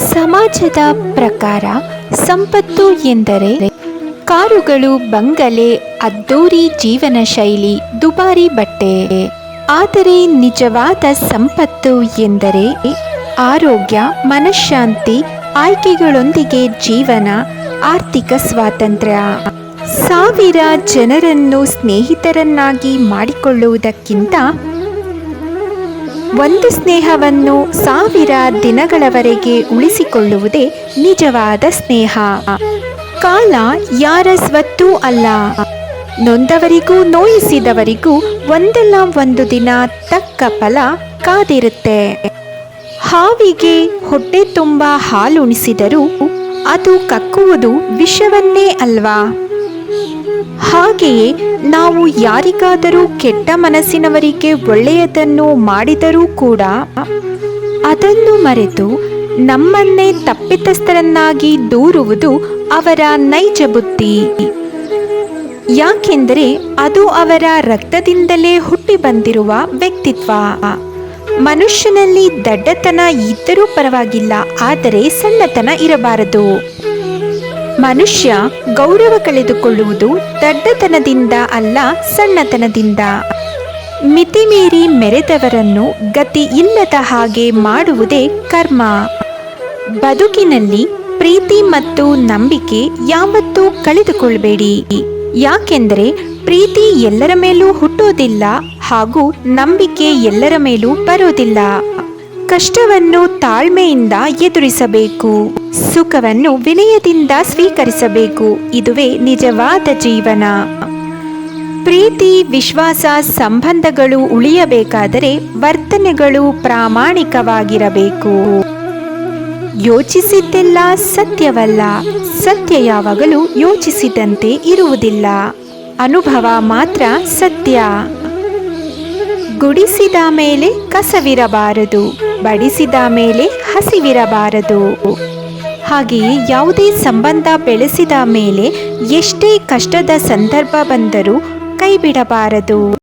ಸಮಾಜದ ಪ್ರಕಾರ ಸಂಪತ್ತು ಎಂದರೆ ಕಾರುಗಳು, ಬಂಗಲೆ, ಅದ್ದೂರಿ ಜೀವನ ಶೈಲಿ, ದುಬಾರಿ ಬಟ್ಟೆ. ಆದರೆ ನಿಜವಾದ ಸಂಪತ್ತು ಎಂದರೆ ಆರೋಗ್ಯ, ಮನಃಶಾಂತಿ, ಆಯ್ಕೆಗಳೊಂದಿಗೆ ಜೀವನ, ಆರ್ಥಿಕ ಸ್ವಾತಂತ್ರ್ಯ. ಸಾವಿರ ಜನರನ್ನು ಸ್ನೇಹಿತರನ್ನಾಗಿ ಮಾಡಿಕೊಳ್ಳುವುದಕ್ಕಿಂತ ಒಂದು ಸ್ನೇಹವನ್ನು ಸಾವಿರ ದಿನಗಳವರೆಗೆ ಉಳಿಸಿಕೊಳ್ಳುವುದೇ ನಿಜವಾದ ಸ್ನೇಹ. ಕಾಲ ಯಾರ ಸ್ವತ್ತೂ ಅಲ್ಲ. ನೊಂದವರಿಗೂ ನೋಯಿಸಿದವರಿಗೂ ಒಂದಲ್ಲ ಒಂದು ದಿನ ತಕ್ಕ ಫಲ ಕಾದಿರುತ್ತೆ. ಹಾವಿಗೆ ಹೊಟ್ಟೆ ತುಂಬ ಹಾಲುಣಿಸಿದರೂ ಅದು ಕಕ್ಕುವುದು ವಿಷವನ್ನೇ ಅಲ್ವಾ? ಹಾಗೆಯೇ ನಾವು ಯಾರಿಗಾದರೂ ಕೆಟ್ಟ ಮನಸ್ಸಿನವರಿಗೆ ಒಳ್ಳೆಯದನ್ನು ಮಾಡಿದರೂ ಕೂಡ ಅದನ್ನು ಮರೆತು ನಮ್ಮನ್ನೇ ತಪ್ಪಿತಸ್ಥರನ್ನಾಗಿ ದೂರುವುದು ಅವರ ನೈಜ ಬುದ್ಧಿ. ಯಾಕೆಂದರೆ ಅದು ಅವರ ರಕ್ತದಿಂದಲೇ ಹುಟ್ಟಿ ಬಂದಿರುವ ವ್ಯಕ್ತಿತ್ವ. ಮನುಷ್ಯನಲ್ಲಿ ದಡ್ಡತನ ಇದ್ದರೂ ಪರವಾಗಿಲ್ಲ, ಆದರೆ ಸಣ್ಣತನ ಇರಬಾರದು. ಮನುಷ್ಯ ಗೌರವ ಕಳೆದುಕೊಳ್ಳುವುದು ದಡ್ಡತನದಿಂದ ಅಲ್ಲ ಸಣ್ಣತನದಿಂದ. ಮಿತಿಮೀರಿ ಮೆರೆದವರನ್ನು ಗತಿ ಇಲ್ಲದ ಹಾಗೆ ಮಾಡುವುದೇ ಕರ್ಮ. ಬದುಕಿನಲ್ಲಿ ಪ್ರೀತಿ ಮತ್ತು ನಂಬಿಕೆ ಯಾವತ್ತೂ ಕಳೆದುಕೊಳ್ಳಬೇಡಿ ಯಾಕೆಂದರೆ ಪ್ರೀತಿ ಎಲ್ಲರ ಮೇಲೂ ಹುಟ್ಟೋದಿಲ್ಲ ಹಾಗೂ ನಂಬಿಕೆ ಎಲ್ಲರ ಮೇಲೂ ಬರೋದಿಲ್ಲ. ಕಷ್ಟವನ್ನು ತಾಳ್ಮೆಯಿಂದ ಎದುರಿಸಬೇಕು. ಸುಖವನ್ನು ವಿನಯದಿಂದ ಸ್ವೀಕರಿಸಬೇಕು. ಇದುವೇ ನಿಜವಾದ ಜೀವನ. ಪ್ರೀತಿ, ವಿಶ್ವಾಸ, ಸಂಬಂಧಗಳು ಉಳಿಯಬೇಕಾದರೆ ವರ್ತನೆಗಳು ಪ್ರಾಮಾಣಿಕವಾಗಿರಬೇಕು. ಯೋಚಿಸಿದ್ದೆಲ್ಲ ಸತ್ಯವಲ್ಲ. ಸತ್ಯ ಯಾವಾಗಲೂ ಯೋಚಿಸಿದಂತೆ ಇರುವುದಿಲ್ಲ. ಅನುಭವ ಮಾತ್ರ ಸತ್ಯ. ಗುಡಿಸಿದ ಮೇಲೆ ಕಸವಿರಬಾರದು. ಬಡಿಸಿದ ಮೇಲೆ ಹಸಿವಿರಬಾರದು. ಹಾಗೆಯೇ ಯಾವುದೇ ಸಂಬಂಧ ಬೆಳೆಸಿದ ಮೇಲೆ ಎಷ್ಟೇ ಕಷ್ಟದ ಸಂದರ್ಭ ಬಂದರೂ ಕೈಬಿಡಬಾರದು.